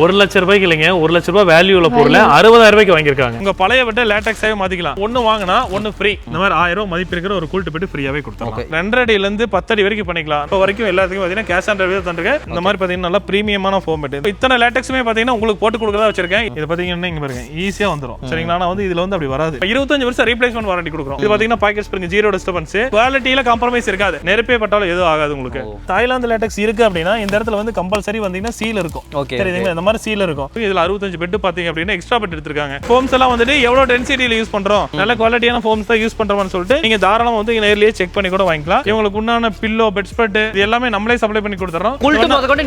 ஒரு லட்ச ரூபாய்க்கு இல்லைங்க ஒரு லட்ச ரூபாய் வேல்யூ உள்ள பொருளை அறுபதாயிரம் ரூபாய்க்கு வாங்கியிருக்காங்க. உங்க பழைய விட்டு லேட்டக்ஸாவே மாத்திக்கலாம். ஒண்ணு வாங்கினா ஒண்ணு ஃப்ரீ இந்த மாதிரி ஆயிரம் ரூபாய் மதிப்பு இருக்கிற ஒரு கூல்ட்டு பெட்டு ஃப்ரீயாவே கொடுத்தாங்க ரெண்டரை அடியில இருந்து பத்து அடி வரைக்கும் பண்ணிக்கலாம். இப்போ வரைக்கும் எல்லாத்துக்கும் பாத்தீங்கன்னா கேஷ் ஆன் டெலிவரி தந்துருக்கேன். இந்த மாதிரி பாத்தீங்கன்னா நல்லா பிரீமியமான ஃபோம் பெட் இத்தனை லேட்டக்ஸுமே பாத்தீங்கன்னா உங்களுக்கு போட்டு கொடுக்கறதா வச்சிருக்கேன். இது பாத்தீங்கன்னா இங்க பாருங்க ஈஸியா வந்துரும். சரிங்களா? ஆனா வந்து இதுல வந்து அப்படி வராது. இருபத்தஞ்சு வருஷம் ரீப்ளேஸ்மெண்ட் வாரண்டி கொடுக்குறோம். இது பாத்தீங்கன்னா பாக்கெட் ஸ்ப்ரிங் ஜீரோ டிஸ்டர்பன்ஸ் குவாலிட்டியில காம்ப்ரமைஸ் இருக்காது. நெருப்பே பட்டாலும் எதுவும் ஆகாது உங்களுக்கு. தாய்லாந்து லேட்டக்ஸ் இருக்கு அப்படின்னா இந்த இடத்துல வந்து கம்பல்சரி வந்தீங்கன்னா சீல் இருக்கும். ஓகே இந்த மாதிரி சீல் இருக்கும். இதுல அறுபத்தஞ்சு பெட் பாத்தீங்க அப்படின்னா எக்ஸ்ட்ரா பெட் எடுத்திருக்காங்க. ஃபோம்ஸ் எல்லாம் வந்துட்டு எவ்வளவு டென்சிட்டியில யூஸ் பண்றோம்? நல்ல குவாலிட்டியான ஃபோம்ஸ் தான் யூஸ் பண்றோம்னு சொல்லிட்டு நீங்க தாராளமா வந்து நேர்லயே செக் பண்ணி கூட வாங்கிக்கலாம். இவங்களுக்கு உண்டான பில்லோ பெட் ஸ்ப்ரெட் இது எல்லாமே நம்மளே சப்ளை பண்ணி கொடுத்துறோம்.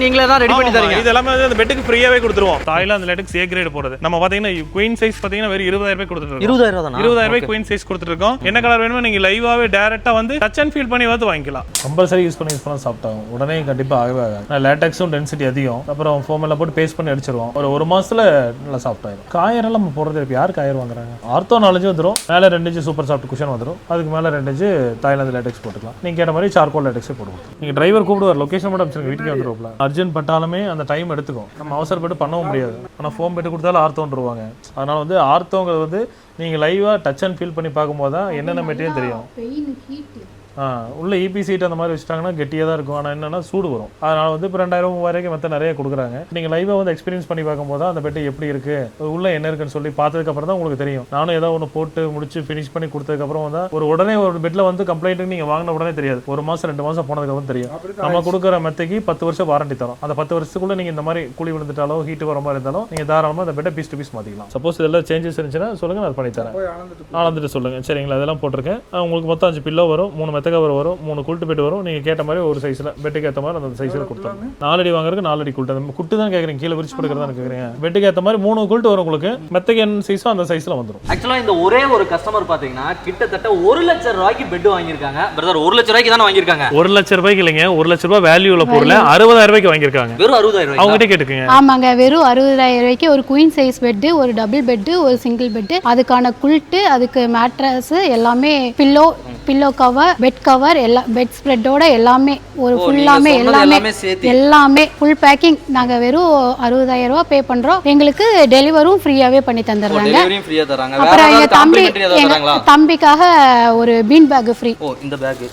நீங்களே தான் ரெடி பண்ணி தரீங்க. இது எல்லாமே வந்து அந்த பெட்டுக்கு ஃப்ரீயாவே கொடுத்துருவோம். தாய்லாந்து லேட்டக்ஸ் ஏ கிரேட் போறது நம்ம பாத்தீங்கன்னா குயின் சைஸ் பாத்தீங்கன்னா வெறும் இருபதாயிரம் ரூபாய் கொடுத்துட்டு இருக்கோம். இருபதாயிரம் இருபதாயிரம் ரூபாய் குயின் சைஸ் கொடுத்துட்டு இருக்கோம். என்ன கலர் வேணுமோ நீங்க லைவாவே டைரக்டா வந்து டச் அண்ட் ஃபீல் பண்ணி வந்து வாங்கிக்கலாம். கம்பல்சரி யூஸ் பண்ணி யூஸ் பண்ண சாப்பிட்டாகும் உடனே கண்டிப்பா ஆகவே ஆகாது. லேட்டக்ஸும் டென்சிட்டி அதிகம். அப்புறம் ஃபோம் எல்லாம் போட்டு பேஸ்ட் பண்ணி அடிச்சிருவோம். ஒரு ஒரு மாசத்துல நல்லா சாஃப்ட் ஆயிடும் காயரெல்லாம் நம்ம போடுறது இப்போ யார் காயர் வாங்குறாங்க? ஆர்த்தோ நாலஞ்சு வந்துடும் மேலே ரெண்டு இன்ச்சு சூப்பர் சாஃப்ட் குஷன் வந்துடும் அதுக்கு மேலே ரெண்டு இன்ச்சு தாய்லாந்து லேட்டக்ஸ் போட்டுக்கலாம். நீங்க கேட்ட மாதிரி சார்கோல் லேட்டக்ஸே போட்டு கொடுத்துரும் நீங்க டிரைவர் கூப்பிடுவார் லொகேஷன் மட்டும் அமைச்சிருங்க வீட்டுக்கு வந்துருவோம்ல. அர்ஜென்ட் பட்டாலுமே அந்த டைம் எடுத்துக்கும். நம்ம அவசரப்பட்டு பண்ணவும் முடியாது. ஆனால் ஃபோன் பெட்டு கொடுத்தாலும் ஆர்த்தோன்றுவாங்க அதனால வந்து ஆர்த்தோங்கிறது வந்து நீங்க லைவா டச் அண்ட் ஃபீல் பண்ணி பார்க்கும்போது தான் என்னென்ன மெட்டீரியல் தெரியும். உள்ள இபி சீட் அந்த மாதிரி வச்சுட்டாங்கன்னா கெட்டியாக தான் இருக்கும். ஆனால் என்னன்னா சூடு வரும். அதனால வந்து இப்போ ரெண்டாயிரம் மூவாயிரம் மற்ற நிறைய கொடுக்குறாங்க. நீங்கள் லைவாக வந்து எக்ஸ்பீரியன்ஸ் பண்ணி பார்க்கும்போது அந்த பெட்டு எப்படி இருக்கு? உள்ள என்ன இருக்குன்னு சொல்லி பார்த்ததுக்கு அப்புறம் தான் உங்களுக்கு தெரியும். நானும் ஏதோ ஒன்று போட்டு முடிச்சு ஃபினிஷ் பண்ணி கொடுத்ததுக்கப்புறம் வந்து ஒரு உடனே ஒரு பெட்டில் வந்து கம்ப்ளைண்ட் நீங்கள் வாங்கின உடனே தெரியாது. ஒரு மாதம் ரெண்டு மாதம் போனதுக்கப்புறம் தெரியும். நம்ம கொடுக்குற மெத்தைக்கு பத்து வருஷம் வாரண்டி தரோம். அந்த பத்து வருஷத்துக்குள்ள நீங்கள் இந்த மாதிரி குழி விழுந்துட்டாலோ ஹீட் வர மாதிரி இருந்தாலும் நீங்கள் தாராளமாக அந்த பெட்டை பீஸ் டு பீஸ் மாற்றிக்கலாம் சப்போஸ் இதெல்லாம் சேஞ்சஸ் இருந்துச்சுன்னா சொல்லுங்க நான் பண்ணி தரேன். அளந்துட்டு சொல்லுங்க. சரிங்களா இதெல்லாம் போட்டிருக்கேன். உங்களுக்கு மொத்தம் அஞ்சு பில்லோ வரும் மூணு மெத்த கவர் வரும்? மூணு குல்ட்டு பெட் வரும். நீங்க கேட்ட மாதிரி ஒரு சைஸ்ல பெட்டுக்கு ஏத்த மாதிரி அந்த சைஸ்ல கொடுத்தாங்க நாலடி வாங்குறதுக்கு நாலடி குல்ட்டு அந்த குட்டு தான் கேக்குறீங்க. கீழே விரிச்சு படுக்கிறதா கேக்குறீங்க. பெட்டுக்கு ஏத்த மாதிரி மூணு குல்ட்டு வரும் உங்களுக்கு. மெத்தைக்கு என்ன சைஸோ அந்த சைஸ்ல வந்துரும். ஆக்சுவலா இந்த ஒரே ஒரு கஸ்டமர் பாத்தீங்கன்னா கிட்டத்தட்ட ஒரு லட்சம் ரூபாய்க்கு பெட் வாங்கியிருக்காங்க. பிரதர் ஒரு லட்சம் ரூபாய்க்கு தானே வாங்கியிருக்காங்க? ஒரு லட்ச ரூபாய்க்கு இல்லைங்க. ஒரு லட்ச ரூபாய் வேல்யூ உள்ள பொருளை அறுபதாயிரம் ரூபாய்க்கு வாங்கியிருக்காங்க. வெறும் அறுபதாயிரம் ரூபாய் அவங்ககிட்ட கேட்டுக்குங்க. ஆமாங்க வெறும் அறுபதாயிரம் ரூபாய்க்கு ஒரு குயின் சைஸ் பெட்டு ஒரு டபுள் பெட்டு ஒரு சிங்கிள் பெட்டு அதுக்கான குல்ட்டு அதுக்கு மேட்ரஸ் எல்லாமே pillow pillow cover bed cover எல்லா பெட் ஸ்ப்ரெட்டோட எல்லாமே ஒரு ஃபுல்லாமே எல்லாமே எல்லாமே ஃபுல் பேக்கிங் நாங்க வெறும் அறுபதாயிரம் ரூபாய் பே பண்றோம். எங்களுக்கு டெலிவரும் ஃப்ரீயாவே பண்ணி தந்துடுறாங்க. டெலிவரியும் ஃப்ரீயா தராங்க வேற அப்புறம் எங்க ஏதாவது தம்பி தம்பிக்காக ஒரு பீன் பேக் ஃப்ரீ ஓ இந்த பேக்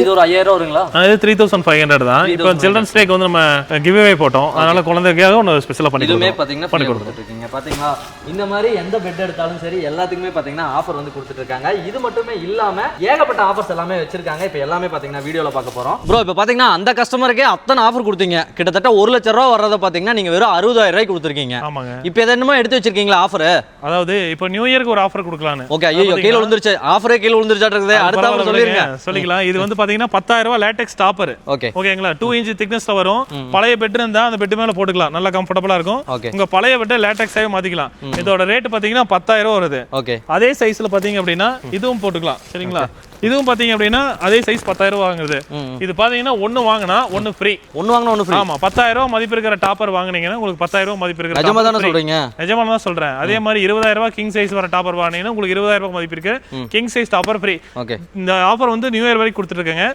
இது ஒரு ஐயாயிரம் ரூபா வருங்களா? இது த்ரீ தௌசண்ட் ஃபைவ் ஹண்ட்ரட் தான். இப்போ சில்ட்ரன்ஸ் டேக்கு வந்து நம்ம கிவ் அவே போட்டோம். அதனால குழந்தைக்காக ஒன்று ஸ்பெஷலாக பண்ணி இதுவுமே கொடுத்தோம். பாத்தீங்கன்னா பண்ணி கொடுத்துட்டு இருக்கீங்க பாத்தீங்களா? இந்த மாதிரி எந்த பெட் எடுத்தாலும் சரி எல்லாத்துக்குமே பாத்தீங்கன்னா ஆஃபர் வந்து கொடுத்துட்டு இருக்காங்க இது மட்டுமே இல்லாம ஏகப்பட்ட ஆஃபர்ஸ் எல்லாமே வச்சிருக்காங்க. இப்போ எல்லாமே பாத்தீங்கன்னா வீடியோல பார்க்க போறோம். ப்ரோ இப்போ பாத்தீங்கன்னா அந்த கஸ்டமருக்கே அத்தனை ஆஃபர் கொடுத்தீங்க. கிட்டத்தட்ட ஒரு லட்ச ரூபா வர்றத பாத்தீங்கன்னா நீங்க வெறும் அறுபதாயிரம் ரூபாய்க்கு கொடுத்துருக்கீங்க. ஆமாங்க. இப்போ எது என்னமோ எடுத்து வச்சிருக்கீங்களா ஆஃபர் அதாவது இப்போ நியூ இயருக்கு ஒரு ஆஃபர் கொடுக்கலான்னு ஓகே ஐயோ கீழே விழுந்துருச்சு. ஆஃபரே கீழே விழுந்துருச்சாட்டு அடுத்த ஆஃபர் சொல்லிருங்க. சொல்லிக்கலாம். இது வந்து பாத்தீங்கன்னா பத்தாயிரம் ரூபாய் லேட்டெக்ஸ் டாப்பர் ஓகே ஓகேங்களா டூ இன்ச் திக்னஸ்ல வரும். பழைய பெட் இருந்தா அந்த பெட் மேல போட்டுக்கலாம். நல்லா கம்ஃபர்டபுளா இருக்கும். ஓகே உங்க பழைய பெட்டை லேட்டெக்ஸாவே மாத்திக்கலாம். இதோட ரேட் பாத்தீங்கன்னா பத்தாயிரம் ரூபாய் வருது. ஓகே அதே சைஸ்ல பாத்தீங்க அப்படின்னா இதுவும் போட்டுக்கலாம். சரிங்களா? இதுவும் பாத்தீங்க அப்படின்னா அதே சைஸ் பத்தாயிரம் ரூபாய் வாங்குறது. இது பாத்தீங்கன்னா ஒண்ணு வாங்கினா ஒண்ணு ஃப்ரீ ஒன்று வாங்கினா ஒன்று ஃப்ரீ ஆமா பத்தாயிரம் ரூபாய் மதிப்பு இருக்கிற டாப்பர் வாங்குனீங்கன்னா உங்களுக்கு பத்தாயிரம் ரூபாய் மதிப்பு இருக்கிற நிஜமா தானே. சொல்றீங்க? நிஜமா தான் சொல்றேன். அதே மாதிரி இருபதாயிரம் ரூபாய் கிங் சைஸ் வர டாப்பர் வாங்கினீங்கன்னா உங்களுக்கு இருபதாயிரம் ரூபாய் மதிப்பு இருக்கு king size topper free okay. இந்த ஆஃபர் வந்து நியூ இயர் வரைக்கும் கொடுத்துருக்காங்க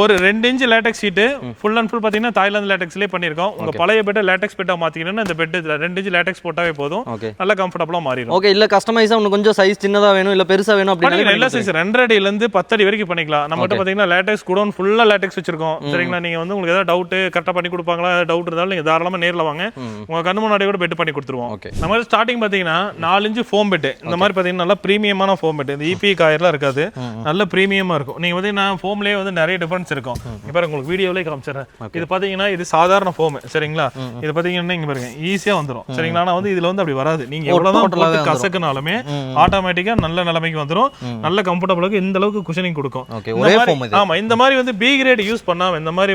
ஒரு ரெண்டு inch latex sheet full and full பார்த்தீங்கன்னா தாய்லாந்து லேட்டெக்ஸ்லேயே பண்ணியிருக்கோம். உங்க பழைய பெட்டை லேட்டெக்ஸ் பெட்டா மாத்திக்கணும்னா இந்த பெட் ரெண்டு இன்ச் லேட்டெக்ஸ் போட்டாவே போதும். நல்லா கம்ஃபர்டபுளாக மாறிடும். ஓகே இல்ல கஸ்டமைஸா இன்னும் கொஞ்சம் சைஸ் சின்னதா வேணும் இல்ல பெருசா வேணும் பண்ணிக்கலாம் எல்லா அப்படின்னா சைஸ் ரெண்டரை இருந்து பத்து அடி வரைக்கும் பண்ணிக்கலாம். நம்மகிட்ட பாத்தீங்கன்னா லேட்டெக்ஸ் குடோன் ஃபுல்லா லேட்டெக்ஸ் வச்சிருக்கோம். சரிங்களா? நீங்க வந்து உங்களுக்கு ஏதாவது டவுட் கரெக்டா பண்ணி கொடுப்பாங்களா? டவுட் இருந்தாலும் நீங்க தாராளமா நேர்ல வாங்க. உங்க கண்ணு முன்னாடி கூட பெட் பண்ணி கொடுத்துருவோம். ஓகே நம்ம ஸ்டார்டிங் பாத்தீங்கன்னா நாலு இன்ச்சு ஃபோம் பெட் இந்த மாதிரி பாத்தீங்கன்னா நல்லா பிரீமியமான ஃபோம் பெட் இந்த E இபி காயர்லாம் இருக்காது. நல்ல பிரீமியமா இருக்கும். நீங்க பாத்தீங்கன்னா ஃபோம்லயே வந்து நிறைய டிஃபரன்ஸ் இருக்கும். இப்ப உங்களுக்கு வீடியோலயே காமிச்சிடுறேன். இது பாத்தீங்கன்னா இது சாதாரண ஃபோம் சரிங்களா? இது பாத்தீங்கன்னா இங்க பாருங்க ஈஸியா வந்துரும். சரிங்களா? ஆனா வந்து இதுல வந்து அப்படி வராது. நீங்க எவ்வளவுதான் total-ஆவே போட்டு வந்துரும். கசக்குனாலுமே ஆட்டோமேட்டிக்கா நல்ல நிலைமைக்கு வந்துரும். நல்ல கம்ஃபர்டபுளுக்கு இந்த அளவுக்கு குஷனிங் கொடுக்கும். ஆமா இந்த மாதிரி வந்து பி கிரேட் யூஸ் பண்ணாம இந்த மாதிரி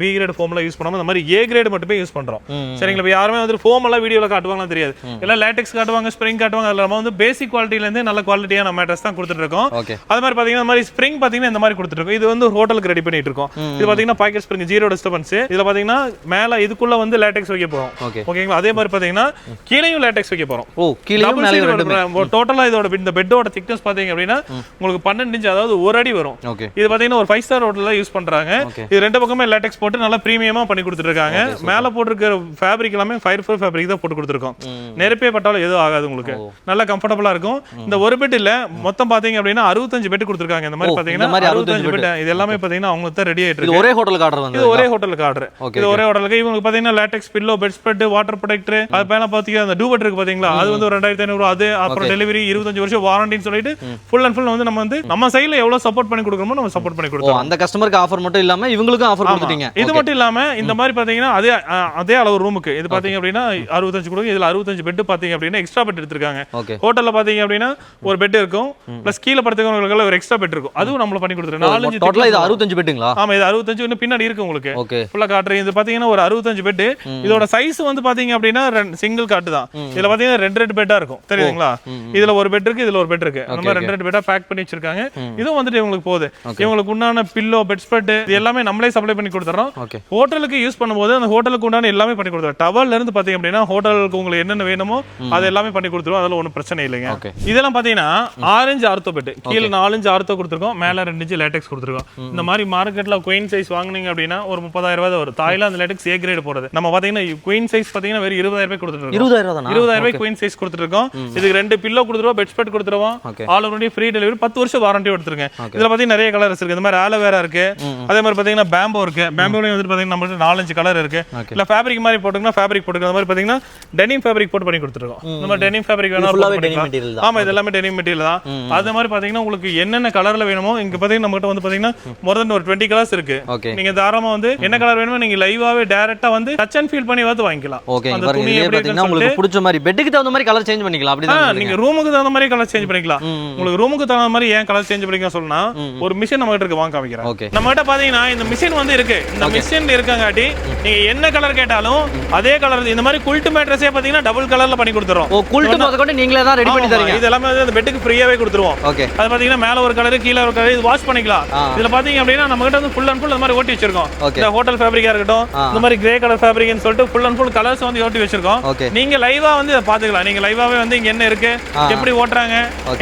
பி கிரேட் ஃபோம்ல யூஸ் பண்ணாம இந்த மாதிரி ஏ கிரேட் மட்டுமே யூஸ் பண்றோம். சரிங்களா? இப்ப யாருமே வந்து ஃபோம் எல்லாம் வீடியோல காட்டுவாங்களா தெரியாது. எல்லாம் லேட்டெக்ஸ் காட்டுவாங்க ஸ்ப்ரிங் காட்டுவாங்க அதுல நம்ம வந்து பேசிக் குவாலிட்டில இருந்து நல்ல குவாலிட்டியான மேட்டர்ஸ் தான் கொடுத்துட்டு இருக்கோம். அது மாதிரி பாத்தீங்கன்னா இந்த மாதிரி ஸ்ப்ரிங் பாத்தீங்கன்னா இந்த மாதிரி கொடுத்துட்டு இருக்கோம். இது வந்து ஹோட்டலுக்கு ரெடி பண்ணிட்டு இருக்கோம். இது பாத்தீங்கன்னா பாக்கெட் ஸ்ப்ரிங் ஜீரோ டிஸ்டர்பன்ஸ் இதுல பாத்தீங்கன்னா மேல இதுக்குள்ள வந்து லேட்டெக்ஸ் வைக்க போறோம். ஓகே ஓகேங்களா அதே மாதிரி பாத்தீங்கன்னா கீழேயும் லேட்டெக்ஸ் வைக்க போறோம். ஓ கீழே மேலே ரெண்டுமே. டோட்டலா இதோட இந்த பெட்டோட திக்னஸ் பாத்தீங்க அப்படின்னா உங்களுக்கு பன்னெண்டு இன்ச் அதாவது அதாவது ஒரு அடி வரும். இது பாத்தீங்கன்னா ஒரு ஃபைவ் ஸ்டார் ஹோட்டல்ல யூஸ் பண்றாங்க. இது ரெண்டு பக்கமே லேட்டெக்ஸ் போட்டு நல்லா பிரீமியமா பண்ணி கொடுத்துருக்காங்க மேல போட்டிருக்கிற ஃபேப்ரிக் எல்லாமே ஃபயர் ப்ரூஃப் ஃபேப்ரிக் தான் போட்டு கொடுத்துருக்கோம். நெருப்பே பட்டாலும் எதுவும் ஆகாது உங்களுக்கு. நல்லா கம்ஃபர்டபுளா இருக்கும். இந்த ஒரு பெட் இல்ல மொத்தம் பாத்தீங்க அப்படின்னா அறுபத்தஞ்சு பெட் கொடுத்துருக்காங்க. இந்த மாதிரி மாதிரி அறுபத்தஞ்சு 65 பெட் இது எல்லாமே பாத்தீங்கன்னா அவங்களுக்கு தான் ரெடி ஆயிட்டு இது இருக்கு. ஒரே ஹோட்டலுக்கு ஆர்டர் இது ஒரே ஹோட்டலுக்கு ஆர்டர் Okay, இது ஒரே ஹோட்டலுக்கு இவங்களுக்கு பாத்தீங்கன்னா latex pillow bed spread water protector அது பேன பாத்தீங்கன்னா அந்த டூபட் இருக்கு பாத்தீங்களா? அது வந்து ஒரு ரெண்டாயிரத்தி ஐநூறு அது அப்புறம் டெலிவரி இருபத்தஞ்சு வருஷம் வாரண்டின்னு சொல்லிட்டு ஃபுல் அண்ட் ஃபுல் வந்து நம்ம வந்து நம்ம சைடுல எவ்வளவு சப்போர்ட் பண்ணி கொடுக்கணுமோ நம்ம சப்போர்ட் பண்ணி கொடுத்தோம் அந்த கஸ்டமருக்கு ஆஃபர் மட்டும் இல்லாம இவங்களுக்கும் ஆஃபர் கொடுத்துட்டீங்க. இது மட்டும் இல்லாம இந்த மாதிரி பாத்தீங்கன்னா அதே அதே அளவு ரூமுக்கு இது பாத்தீங்க அப்படின்னா அறுபத்தஞ்சு கொடுங்க. இதுல அறுபத்தஞ்சு பெட் பாத்தீங்க அப்படின்னா எக்ஸ்ட்ரா பெட் எடுத்திருக்காங்க. ஹோட்டல்ல பாத்தீங்க அப்படின்னா ஒரு பெட் இருக்கும். பிளஸ் கீழே படுத்துக்கிறவங்களுக்கு ஒரு எக்ஸ்ட்ரா பெட் இருக்கும். அதுவும் நம்மள பண்ணி கொடுத்துருக்கோம் நாலஞ்சு டோட்டலா இது அறுபத்தஞ்சு பெட்டுங்களா ஆமா இது அறுபத்தஞ்சு. இன்னும் பின்னாடி இருக்கு உங்களுக்கு. ஓகே ஃபுல்லா காட்டுறேன். இது பாத்தீங்கன்னா ஒரு அறுபத்தஞ்சு பெட் இதோட சைஸ் வந்து பாத்தீங்க அப்படின்னா சிங்கிள் காட்டு தான். இதுல பாத்தீங்கன்னா ரெண்டு ரெண்டு பெட்டா இருக்கும். தெரியுதுங்களா? இதுல ஒரு பெட் இருக்கு இதுல ஒரு பெட் இருக்கு. அந்த மாதிரி ரெண்டு ரெண்டு பெட்டா பேக் பண்ணி வச்சிருக்காங்க. இதுவும் வந்துட்டு இவங்களுக்கு போகுது. இவங்களுக்கு உண்டான பில்லோ பெட் ஸ்பெட் இது எல்லாமே நம்மளே சப்ளை பண்ணி கொடுத்துறோம். ஹோட்டலுக்கு யூஸ் பண்ணும்போது அந்த ஹோட்டலுக்கு உண்டான எல்லாமே பண்ணி கொடுத்துரும் டவல்ல இருந்து பாத்தீங்க அப்படின்னா ஹோட்டலுக்கு உங்களுக்கு என்னென்ன வேணுமோ அது எல்லாமே பண்ணி கொடுத்துருவோம். அதெல்லாம் ஒன்றும் பிரச்சனை இல்லைங்க. இதெல்லாம் பாத்தீங்கன்னா ஆரஞ்சு ஆர்த்தோ பெட் கீழே நாலஞ்சு ஆர்த்தோ கொடுத்துருக்கோம். மேல ரெண்டு இன்ச்சு லேட்டெக்ஸ் கொடுத்துருக்கோம். இந்த மாதிரி மார்க்கெட்ல குயின் சைஸ் வாங்குனீங்க அப்படின்னா ஒரு முப்பதாயிரம் ரூபாய் வரும். தாய்லாந்து லேட்டெக்ஸ் ஏ கிரேட் போறது நம்ம பாத்தீங்கன்னா குயின் சைஸ் பாத்தீங்கன்னா வெறும் இருபதாயிரம் ரூபாய் கொடுத்துட்டு இருக்கோம். இருபதாயிரம் ரூபாய் குயின் சைஸ் கொடுத்துருக்கோம் இதுக்கு ரெண்டு பில்லோ கொடுத்துருவோம் பெட் ஸ்பெட் கொடுத்துருவோம். ஆல் ஓவர் ஃப்ரீ டெலிவரி பத்து வருஷம் வாரண்டி கொடுத்துருங்க இதுல பாத்தீங்கன்னா நிறைய கலர்ஸ் இருக்கு. இந்த மாதிரி ஆலோவேரா இருக்கு. அதே மாதிரி பாத்தீங்கன்னா பேம்போ இருக்கு. பேம்போலையும் வந்து பாத்தீங்கன்னா நம்மளுக்கு நாலஞ்சு கலர் இருக்கு. இல்ல ஃபேப்ரிக் மாதிரி போட்டுங்கன்னா ஃபேப்ரிக் போட்டுக்கலாம் அந்த மாதிரி பாத்தீங்கன்னா டெனிம் ஃபேப்ரிக் போட்டு பண்ணி கொடுத்துருக்கோம். இந்த மாதிரி டெனிம் ஃபேப்ரிக் வேணா ஃபுல்லாவே போட்டு டெனிம் பண்ணிக்கலாம். மெட்டீரியல் தான். ஆமா இது எல்லாமே டெனிம் மெட்டீரியல் தான். அது மாதிரி பாத்தீங்கன்னா உங்களுக்கு என்னென்ன கலர்ல வேணுமோ இங்க பாத்தீங்கன்னா நம்மகிட்ட வந்து பாத்தீங்கன்னா மொர் தென் ஒரு டுவெண்ட்டி கலர்ஸ் இருக்கு. நீங்க தாராளமா வந்து என்ன கலர் வேணுமோ நீங்க லைவாவே டைரக்டா வந்து டச் அண்ட் ஃபீல் பண்ணி பார்த்து வாங்கிக்கலாம். ஓகே அந்த துணி பாத்தீங்கன்னா உங்களுக்கு பிடிச்ச மாதிரி பெட்டுக்கு தகுந்த மாதிரி கலர் சேஞ்ச் பண்ணிக்கலாம். ஆ, அப்படிதான் நீங்க ரூமுக்கு தகுந்த மாதிரி கலர் சேஞ்ச் பண்ணிக்கலாம். உங்களுக்கு ரூமுக்கு தகுந்த மாதிரி ஏன் கலர் சேஞ்ச் பண்ணிக்கலாம்? சொன்னா ஒரு மிஷின் நம்ம கிட்ட இருக்கு வாங்க காமிக்கிறேன். நம்ம கிட்ட பாத்தீங்கன்னா இந்த மிஷின் வந்து இருக்கு. இந்த மிஷின் இருக்கங்காட்டி நீங்க என்ன கலர் கேட்டாலும் அதே கலர் இந்த மாதிரி குல்ட் மேட்ரஸே பாத்தீங்கன்னா டபுள் கலர்ல பண்ணி கொடுத்துறோம். ஓ குல்ட்டு முத கொண்டு நீங்களே தான் ரெடி பண்ணி தரீங்க. இது எல்லாமே அந்த பெட்டுக்கு ஃப்ரீயாவே கொடுத்துருவோம். ஓகே. அது பாத்தீங்கன்னா மேல ஒரு கலர் கீழ ஒரு கலர் இது வாஷ் பண்ணிக்கலாம். இதுல பாத்தீங்க அப்படின்னா நம்ம கிட்ட வந்து ஃபுல் அண்ட் ஃபுல் அந்த மாதிரி ஓட்டி வச்சிருக்கோம். இந்த ஹோட்டல் ஃபேப்ரிக்கா இருக்கட்டும். இந்த மாதிரி கிரே கலர் ஃபேப்ரிக்னு சொல்லிட்டு ஃபுல் அண்ட் ஃபுல் கலர்ஸ் வந்து ஓட்டி வச்சிருக்கோம். நீங்க லைவா வந்து இதை பாத்துக்கலாம். நீங்க லைவாவே வந்து இங்க என்ன இருக்கு. எப்படி ஓட்டுறாங்க.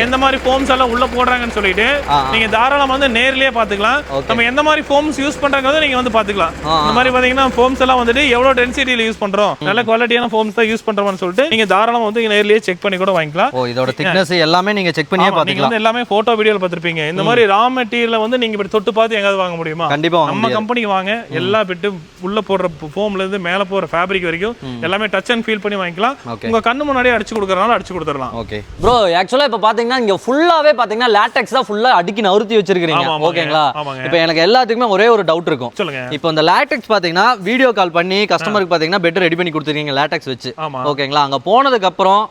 எந்த மாதிரி ஃபோம்ஸ் எல்லாம் உள்ள போடுறாங்கன்னு சொல்லிட்டு. நீங்க தாராளமா வந்து நேர்லயே பாத்துக்கலாம். நம்ம எந்த மாதிரி ஃபோம்ஸ் யூஸ் பண்றாங்க நீங்க வந்து பாத்துக்கலாம். இந்த மாதிரி பாத்தீங்கன்னா ஃபோம்ஸ் எல்லாம் வந்துட்டு எவ்வளவு டென்சிட்டியில யூஸ் பண்றோம் நல்ல குவாலிட்டியான ஃபோம்ஸ் தான் யூஸ் பண்றோம்னு சொல்லிட்டு நீங்க தாராளமா வந்து நேர்லயே செக் பண்ணி கூட வாங்கிக்கலாம். ஓ இதோட திக்னஸ் எல்லாமே நீங்க செக் பண்ணியே பாத்துக்கலாம். வந்து எல்லாமே போட்டோ வீடியோல பார்த்திருப்பீங்க. இந்த மாதிரி ரா மெட்டீரியல வந்து நீங்க இப்படி தொட்டு பார்த்து எங்காவது வாங்க முடியுமா? கண்டிப்பா வாங்க நம்ம கம்பெனிக்கு வாங்க. எல்லா பெட்டு உள்ள போடுற ஃபோம்ல இருந்து மேல போற ஃபேப்ரிக் வரைக்கும் எல்லாமே டச் அண்ட் ஃபீல் பண்ணி வாங்கிக்கலாம். உங்க கண்ணு முன்னாடியே அடிச்சு கொடுக்கறனால அடிச்சு கொடுத்துடலாம். ஓகே ப்ரோ ஆக்சுவலா இப்ப பாத்தீங்கன்னா இங்க ஃபுல்லாவே பாத்தீங்கன்னா லேட்டெக்ஸ் தான் ஃபுல்லா அடுக்கி நவுத்தி வச்சிருக்கீங்க. ஓகேங்களா. இப்போ எனக்கு எல்லாத்துக்குமே ஒரே ஒரு டவுட் இருக்கும். இப்போ இந்த லேட்டெக்ஸ் பாத்தீங்கன்னா வீடியோ கால் பண்ணி கஸ்டமருக்கு பாத்தீங்கன்னா பெட் ரெடி பண்ணி கொடுத்துருக்கீங்க லேட்டெக்ஸ் வச்சு. ஓகேங்களா? அங்க போனதுக்கு அப்புறம்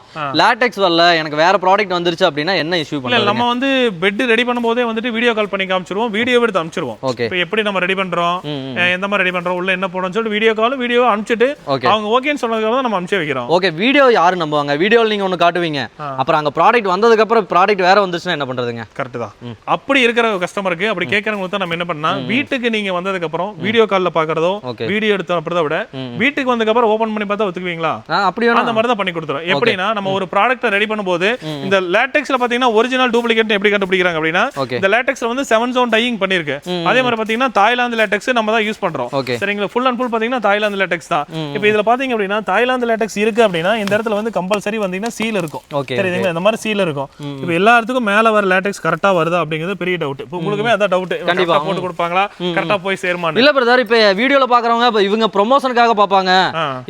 லேட்டெக்ஸ் வரல எனக்கு வேற ப்ராடக்ட் வந்துருச்சு அப்படின்னா என்ன இஷ்யூ நம்ம வந்து பெட் ரெடி பண்ணும்போதே வந்துட்டு வீடியோ கால் பண்ணி காமிச்சிருவோம் வீடியோ எடுத்து அனுப்பிச்சிருவோம். ஓகே. இப்போ எப்படி நம்ம ரெடி பண்றோம்? எந்த மாதிரி ரெடி பண்றோம்? உள்ள என்ன போடணும்னு சொல்லிட்டு வீடியோ கால் வீடியோ அனுப்பிச்சிட்டு ஓகே. அவங்க ஓகேன்னு சொன்னதுக்கு நம்ம அனுப்பிச்சு வைக்கிறோம். ஓகே வீடியோ யாரு நம்புவாங்க? வீடியோவில் நீங்க ஒன்னு காட்டுவீங்க. அப்புறம் அங்க ப்ராடக்ட் வந்ததுக்கு அப்புறம் ப்ராடக்ட் வேற வந்துச்சுன்னா என்ன பண்றதுங்க? கரெக்ட் தான். அப்படி இருக்கிற கஸ்டமருக்கு அப்படி கேட்கறவங்களுக்கு தான் நம்ம என்ன பண்ணா வீட்டுக்கு நீங்க வந்ததுக்கு அப்புறம் வீடியோ கால்ல பாக்குறதோ வீடியோ எடுத்து அப்புறத விட வீட்டுக்கு வந்ததுக்கு அப்புறம் ஓபன் பண்ணி பார்த்தா ஒத்துக்குவீங்களா? அப்படி அந்த மாதிரி தான் பண்ணி கொடுத்துரும். எப்படின்னா நம்ம ஒரு ப்ராடக்ட்டை ரெடி பண்ணும்போது இந்த லேட்டெக்ஸ்ல பாத்தீங்கன்னா ஒரிஜினல் டூப்ளிகேட் எப்படி கண்டுபிடிக்கிறாங்க அப்படின்னா இந்த லேட்டெக்ஸ்ல வந்து செவன் ஜோன் டையிங் பண்ணிருக்கு அதே மாதிரி பாத்தீங்கன்னா தாய்லாந்து லேட்டெக்ஸ் நம்ம தான் யூஸ் பண்றோம். சரிங்களா ஃபுல் அண்ட் ஃபுல் பாத்தீங்கன்னா தாய்லாந்து லேட்டெக்ஸ் தான். இப்போ இதுல பாத்தீங்க அப்படின்னா தாய்லாந்து லேட்டெக்ஸ் இருக்கு அப்படின்னா இந்த இடத்துல வந்து கம்பல்சரி வந்தீங்கன்னா சீல் இருக்கும். தெரியுதுங்களா இந்த மாதிரி சீல் இருக்கும். இப்போ எல்லா இடத்துக்கும் மேல வர லேட்டெக்ஸ் கரெக்டா வருதா அப்படிங்கிறது பெரிய டவுட் இப்போ உங்களுக்குமே அதான் டவுட் கண்டிப்பா. போட்டு கொடுப்பாங்களா? கரெக்டா போய் சேருமான்னு. இல்ல பிரதர் இப்ப வீடியோல பாக்குறவங்க இப்ப இவங்க ப்ரொமோஷனுக்காக பாப்பாங்க.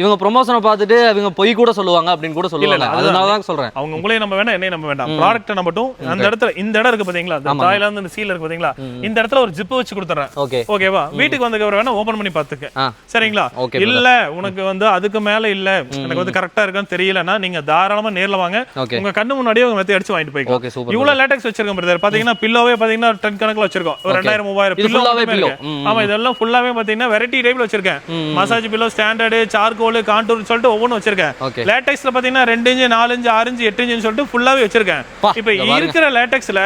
இவங்க ப்ரொமோஷனை பார்த்துட்டு இவங்க பொய் கூட சொல்லுவாங்க அப்படின்னு கூட சொல்லுவாங்க. அதனால தான் சொல்றேன். அவங்க உங்களையும் நம்ம வேண்டாம் என்னையும் நம்ம வேண்டாம் ப்ராடக்ட் மட்டும் அந்த இடத்துல இந்த இடம் இருக்கு பாத்தீங்களா? இந்த தாய்லாந்து இந்த சீல் இருக்கு பாத்தீங்களா? இந்த இடத்துல ஒரு ஜிப் வச்சு கொடுத்துறேன். ஓகே ஓகேவா வீட்டுக்கு வந்ததுக்கு அப்புறம் வேணா ஓபன் பண்ணி பாத்துக்க சரிங்களா? இல்ல உனக்கு வந்து அதுக்கு மேல இல்ல. எனக்கு வந்து கரெக்டா இருக்கான்னு தெரியலன்னா நீங்க தாராளமா நேர்ல வாங்க. உங்க கண்ணு முன்னாடியே உங்க மெத்தி அடிச்சு வாங்கிட்டு போய்க்கலாம். இவ்வளவு லேட்டெக்ஸ் வச்சிருக்கோம் பிரதர் பாத்தீங்கன்னா பில்லோவே பாத்தீங்கன்னா டன் கணக்குல வச்சிருக்கோம். ஒரு ரெண்டாயிரம் மூவாயிரம் இது பில்லோ. ஆமா இதெல்லாம் ஃபுல்லாவே பாத்தீங்கன்னா வெரைட்டி டைப்ல வச்சிருக்கேன். Massage pillow standard charcoal contour சொல்லிட்டு ஒவ்வொன்றும் வச்சிருக்கேன். லேட்டெக்ஸ்ல பாத்தீங்கன்னா ரெண்டு இன்ச்சு நாலு இன்ச்சு ஆறு இன்ச்சு எட்டு இன்ச்சுன்னு சொல்லிட்டு ஃபுல்லாவே வச்சிருக்கேன். இப்போ. இருக்கிற லேட்டெக்ஸ்ல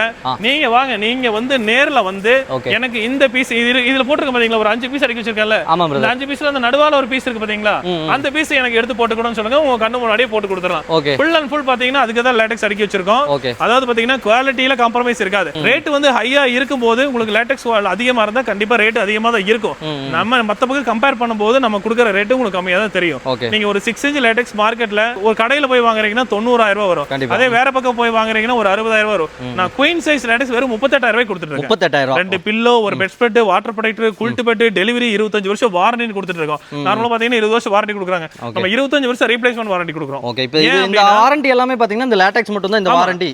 நீங்க வாங்க நீங்க வந்து நேர்ல வந்து எனக்கு இந்த பீஸ் இதுல போட்டுருக்க பாத்தீங்களா? ஒரு அஞ்சு பீஸ் அடிக்க வச்சிருக்கேன்ல. இந்த அஞ்சு பீஸ்ல அந்த நடுவால ஒரு பீஸ் இருக்கு பாத்தீங்களா? அந்த பீஸ் எனக்கு எடுத்து போட்டுக்கணும்னு சொல்லுங்க உங்க கண்ணு முன்னாடியே போட்டு கொடுத்துடலாம். ஃபுல் அண்ட் ஃபுல் பாத்தீங்கன்னா அதுக்கு தான் லேட்டெக்ஸ் அடிக்க வச்சிருக்கோம். அதாவது பாத்தீங்கன்னா குவாலிட்டியில காம்ப்ரமைஸ் இருக்காது. ரேட் ரேட் வந்து ஹையா இருக்கும்போது உங்களுக்கு லேட்டெக்ஸ் அதிகமா இருந்தா கண்டிப்பா ரேட் அதிகமா தான் இருக்கும். நம்ம மத்த பக்கம் கம்பேர் பண்ணும்போது நம்ம கொடுக்குற ரேட்டு உங்களுக்கு கம்மியா தான் தெரியும். ஓகே நீங்க ஒரு சிக்ஸ் இன்ச் லேட்டெக்ஸ் மார்க்கெட்ல ஒரு கடையில போய் வாங்குறீங்கன்னா தொண்ணூறாயிரம் ரூபாய் வரும். அதே வேற பக்கம் போய் வாங்குறீங்கன்னா ஒரு அறுபதாயிரம் ரூபாய் வரும். நான் குயின் சைஸ் லேட்டெக்ஸ் வெறும் முப்பத்தெட்டாயிரம் ரூபாய் கொடுத்துட்டு இருக்கேன். ரூபா. ரெண்டு பில்லோ ஒரு bed spread water protector quilt bed delivery இருபத்தஞ்சு வருஷம் வாரண்டி கொடுத்துட்டு இருக்கோம். நார்மலா பாத்தீங்கன்னா இருபது வருஷம் வாரண்டி கொடுக்குறாங்க. நம்ம இருபத்தஞ்சு வருஷம் ரீப்ளேஸ்மெண்ட் வாரண்டி கொடுக்குறோம். ஓகே இப்போ இந்த வாரண்டி எல்லாமே பாத்தீங்கன்னா இந்த லேட்டெக்ஸ் மட்டும் தான் இந்த. வாரண்டி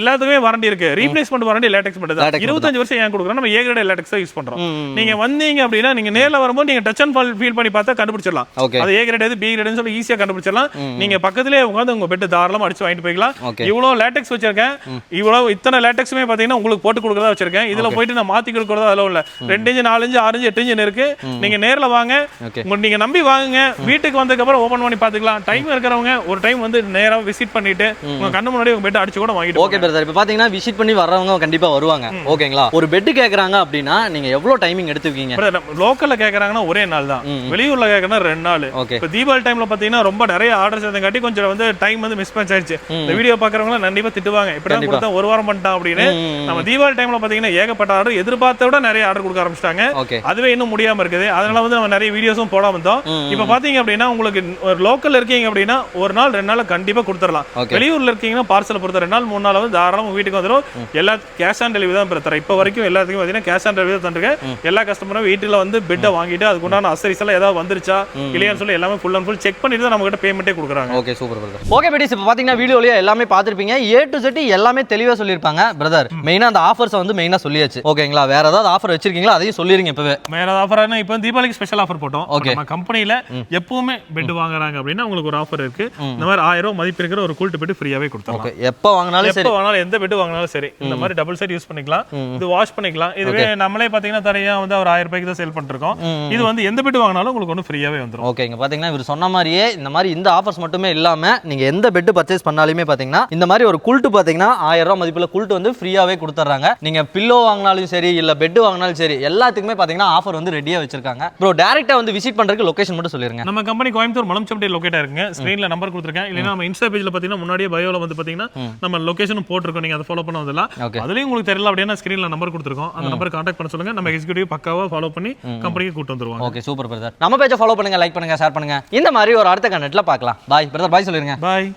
எல்லாத்துக்குமே வாரண்டி இருக்கு. ரீப்ளேஸ்மெண்ட் வாரண்டி லேட்டெக்ஸ் Latex மட்டும் இருபத்தஞ்சு வருஷம் ஏன் கொடுக்குறோம்? நம்ம ஏ கிரேட் லேட்டெக்ஸ் யூஸ் பண்றோம். நீங்க வந்தீங்க அப்படின்னா நீங்க நேர்ல வரும்போது நீங்க டச் அண்ட் ஃபீல் பண்ணி பார்த்தா கண்டுபிடிச்சிடலாம். அது ஏ கிரேட் எது பி கிரேட்னு சொல்லி ஈஸியா கண்டுபிடிச்சிடலாம். நீங்க பக்கத்திலே உட்காந்து உங்க பெட் தாராளமா அடிச்சு வாங்கிட்டு போய்க்கலாம். இவ்வளவு லேட்டெக்ஸ் வச்சிருக்கேன். இவ்வளவு இத்தனை லேட்டெக்ஸுமே பாத்தீங்கன்னா உங்களுக்கு போட்டு கொடுக்கறதா வச்சிருக்கேன். இதுல போயிட்டு நான் மாத்தி கொடுக்கறதா அதெல்லாம் இல்ல. ரெண்டு இன்ச்சு நாலு இன்ச்சு ஆறு இன்ச்சு எட்டு இன்ச்சு இருக்கு. நீங்க நேர்ல வாங்க. நீங்க நம்பி வாங்குங்க. வீட்டுக்கு வந்ததுக்கு அப்புறம் ஓபன் பண்ணி பாத்துக்கலாம் டைம் இருக்கிறவங்க ஒரு டைம் வந்து நேரா விசிட் பண்ணிட்டு உங்க கண்ணு முன்னாடி உங்க பெட் அடிச்சு கூட வாங்கிட்டு ஓகே பிரதர் இப்போ பாத்தீங்கன்னா விசிட் பண்ணி வர்றவங்க கண்டிப்பா வருவாங்க. ஓகேங்களா? ஒரு பெட் கேக்குறாங்க அப்படின்னா நீங்க எவ்வளவு டைமிங் எடுத்துக்கீங்க லோக்கல்ல கேக்குறாங்கன்னா ஒரே நாள் தான். வெளியூர்ல கேக்குறா ரெண்டு நாள். ஓகே. இப்போ தீபாவளி டைம்ல பாத்தீங்கன்னா ரொம்ப நிறைய ஆர்டர்ஸ் இருந்தங்காட்டி கொஞ்சம் வந்து டைம் வந்து மிஸ் மேட்ச் ஆயிடுச்சு இந்த வீடியோ பாக்குறவங்க கண்டிப்பா திட்டுவாங்க. இப்படி. கொடுத்தா ஒரு வாரம் பண்ணிட்டான் அப்படின்னு. நம்ம தீபாவளி டைம்ல பாத்தீங்கன்னா ஏகப்பட்ட ஆர்டர் எதிர்பார்த்த விட நிறைய ஆர்டர் கொடுக்க ஆரம்பிச்சிட்டாங்க. அதுவே இன்னும் முடியாம இருக்குது. அதனால வந்து நம்ம நிறைய வீடியோஸும் போடாம இருந்தோம். ம். இப்போ பாத்தீங்க அப்படின்னா உங்களுக்கு ஒரு லோக்கல் இருக்கீங்க அப்படின்னா ஒரு நாள் ரெண்டு நாள் கண்டிப்பா கொடுத்துடலாம். வெளியூர்ல இருக்கீங்கன்னா பார்சல் பொறுத்த ரெண்டு நாள் மூணு நாள் வந்து தாராளமா உங்க வீட்டுக்கு வந்துடும் எல்லா கேஷ் ஆன் டெலிவரி தான் தரேன் இப்போ வரைக்கும் எல்லாத்துக்கும் பார்த்தீங்கன்னா கேஷ் ஆன் டெலிவரி தான் தந்துருக்கேன் எல்லா கஸ்டமரும் வீட்டில் வந்து பெட்டை வாங்கிட்டு அதுக்குண்டான அசரிஸ் எல்லாம் ஏதாவது வந்துருச்சா? இல்லையான்னு சொல்லி எல்லாமே ஃபுல் அண்ட் ஃபுல் செக் பண்ணிட்டு தான் நம்ம கிட்ட பேமெண்ட்டே கொடுக்குறாங்க ஓகே சூப்பர் பிரதர் ஓகே பெட்டிஸ் இப்போ பார்த்தீங்கன்னா வீடியோலயே எல்லாமே பார்த்துருப்பீங்க ஏ டு செட் எல்லாமே தெளிவாக சொல்லியிருப்பாங்க பிரதர் மெயினாக அந்த ஆஃபர்ஸை வந்து மெயினாக சொல்லியாச்சு. ஓகேங்களா வேற ஏதாவது ஆஃபர் வச்சிருக்கீங்களா? அதையும் சொல்லிருங்க இப்பவே. வேற ஆஃபர் இப்போ தீபாவளிக்கு ஸ்பெஷல் ஆஃபர் போட்டோம். Okay. நம்ம கம்பெனில எப்பவுமே பெட் வாங்குறாங்க அப்படின்னா உங்களுக்கு ஒரு ஆஃபர் இருக்கு. இந்த மாதிரி ஆயிரம் ரூபாய் மதிப்பு இருக்கிற ஒரு கூல்ட்டு பெட் ஃப்ரீயாவே கொடுத்துருவோம் ஓகே எப்போ வாங்கினாலும் சரி. எப்போ வாங்கினாலும் எந்த பெட் வாங்கினாலும் சரி. இந்த மாதிரி டபுள் சைட் யூஸ் பண்ணிக்கலாம். இது வாஷ் பண்ணிக்கலாம். இதுவே நம்மளே பாத்தீங்கன்னா தனியா வந்து ஒரு ஆயிரம் ரூபாய்க்கு தான் சேல் பண்ணிருக்கோம். இது வந்து எந்த பெட் வாங்கினாலும் உங்களுக்கு ஒன்று ஃப்ரீயாவே வந்துரும். ஓகே இங்க பாத்தீங்கன்னா இவர் சொன்ன மாதிரியே இந்த மாதிரி இந்த ஆஃபர்ஸ் மட்டுமே இல்லாம நீங்க எந்த பெட் பர்ச்சேஸ் பண்ணாலுமே பாத்தீங்கன்னா இந்த மாதிரி ஒரு குல்ட்டு பாத்தீங்கன்னா ஆயிரம் ரூபாய் மதிப்புல குல்ட்டு வந்து ஃப்ரீயாவே கொடுத்துட்றாங்க நீங்க பில்லோ வாங்கினாலும் சரி இல்ல பெட் வாங்கினாலும் சரி எல்லாத்துக்குமே பாத்தீங்கன்னா ஆஃபர் வந்து ரெடியா வச்சிருக்காங்க. ப்ரோ டேரக்டா வந்து விசிட் பண்றதுக்கு லொகேஷன் மட்டும் சொல்லிருங்க. நம்ம கம்பெனி கோயம்புத்தூர் மலம்சம்பட்டி லொக்கேட் இருக்குங்க. ஸ்க்ரீன்ல நம்பர் கொடுத்துருக்கேன். இல்லைன்னா நம்ம இன்ஸ்டா பேஜ்ல பாத்தீங்கன்னா முன்னாடியே பயோல வந்து பாத்தீங்கன்னா நம்ம லொகேஷனும் போட்டிருக்கோம். நீங்க அதை ஃபாலோ பண்ண வந்துடலாம் அதுலயும் உங்களுக்கு தெரியல அப்படின்னா ஸ்க்ரீன்ல நம்பர் கொடுத்துருக்கோம். அந்த நம்பர் கான்டாக்ட் பண்ண சொல்லுங்க. நம்ம எக்ஸிக்யூட்டிவ் பக்காவா ஃபாலோ பண்ணி கம்பெனிக்கு கூட்டு வந்துருவாங்க. ஓகே சூப்பர் பிரதர் நம்ம பேஜை ஃபாலோ பண்ணுங்க லைக் பண்ணுங்க ஷேர் பண்ணுங்க. இந்த மாதிரி ஒரு அடுத்த கண்டென்ட்ல பார்க்கலாம். பாய் பிரதர் பாய் சொல்லிருங்க. பாய்